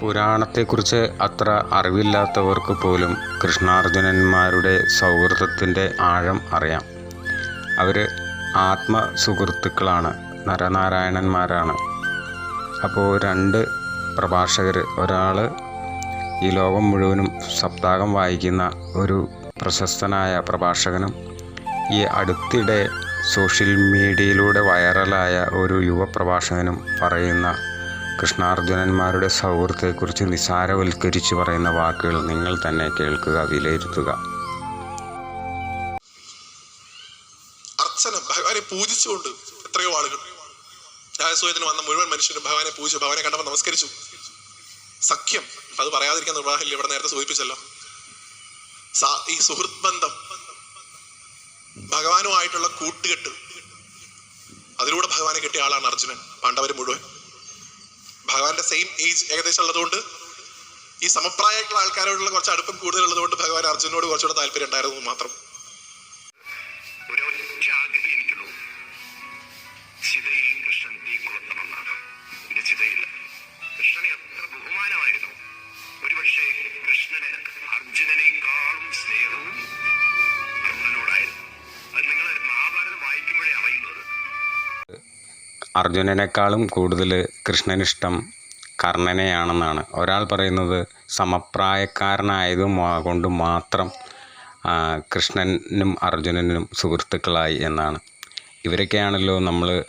പുരാണത്തെക്കുറിച്ച് അത്ര അറിവില്ലാത്തവർക്ക് പോലും കൃഷ്ണാർജുനന്മാരുടെ സൗഹൃദത്തിന്റെ ആഴം അറിയാം. അവർ ആത്മസുഹൃത്തുക്കളാണ് നരനാരായണന്മാരാണ്. അപ്പോൾ രണ്ട് പ്രഭാഷകർ ഒരാൾ ഈ ലോകം മുഴുവനും സപ്താഹം വായിക്കുന്ന ഒരു പ്രശസ്തനായ പ്രഭാഷകനും ഈ അടുത്തിടെ സോഷ്യൽ മീഡിയയിലൂടെ വൈറലായ ഒരു യുവ പ്രഭാഷകനും പറയുന്ന കൃഷ്ണാർജുനന്മാരുടെ സൗഹൃദത്തെക്കുറിച്ച് നിസാരവൽക്കരിച്ച് പറയുന്ന വാക്കുകൾ നിങ്ങൾ തന്നെ കേൾക്കുക വിലയിരുത്തുക. അർച്ചന ഭഗവാനെ പൂജിച്ചുകൊണ്ട് എത്രയോ ആളുകൾ. രാജസൂയത്തിന് വന്ന മുഴുവൻ മനുഷ്യരും ഭഗവാനെ പൂജിച്ചു ഭഗവാനെ കണ്ടപ്പോൾ നമസ്കരിച്ചു. സഖ്യം അത് പറയാതിരിക്കാൻ നിർവാഹമില്ല ഇവിടെ നേരത്തെ സൂചിപ്പിച്ചല്ലോ. ഈ സുഹൃത്ത് ബന്ധം ഭഗവാനുമായിട്ടുള്ള കൂട്ടുകെട്ട് അതിലൂടെ ഭഗവാനെ കിട്ടിയ ആളാണ് അർജുനൻ പാണ്ഡവർ മുഴുവൻ. ഭഗവാന്റെ സെയിം ഏജ് ഏകദേശം ഉള്ളതുകൊണ്ട് ഈ സമപ്രായമായിട്ടുള്ള ആൾക്കാരോടുള്ള കുറച്ച് അടുപ്പം കൂടുതലുള്ളതുകൊണ്ട് ഭഗവാൻ അർജുനോട് കുറച്ചുകൂടെ താല്പര്യം ഉണ്ടായിരുന്നു മാത്രം. അർജുനനേക്കാളും കൂടുതൽ കൃഷ്ണനിഷ്ടം കർണനെയാണെന്നാണ്. ഒരാൾ പറയുന്നത് സമപ്രായക്കാരനായത് കൊണ്ട് മാത്രം കൃഷ്ണനും അർജുനനും സുഹൃത്തുക്കളായി എന്നാണ്. ഇവരൊക്കെയാണല്ലോ നമ്മൾ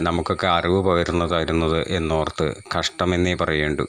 നമുക്കൊക്കെ അറിവ് പകരുന്നതായിരുന്നത് എന്നോർത്ത് കഷ്ടമെന്നേ പറയേണ്ടു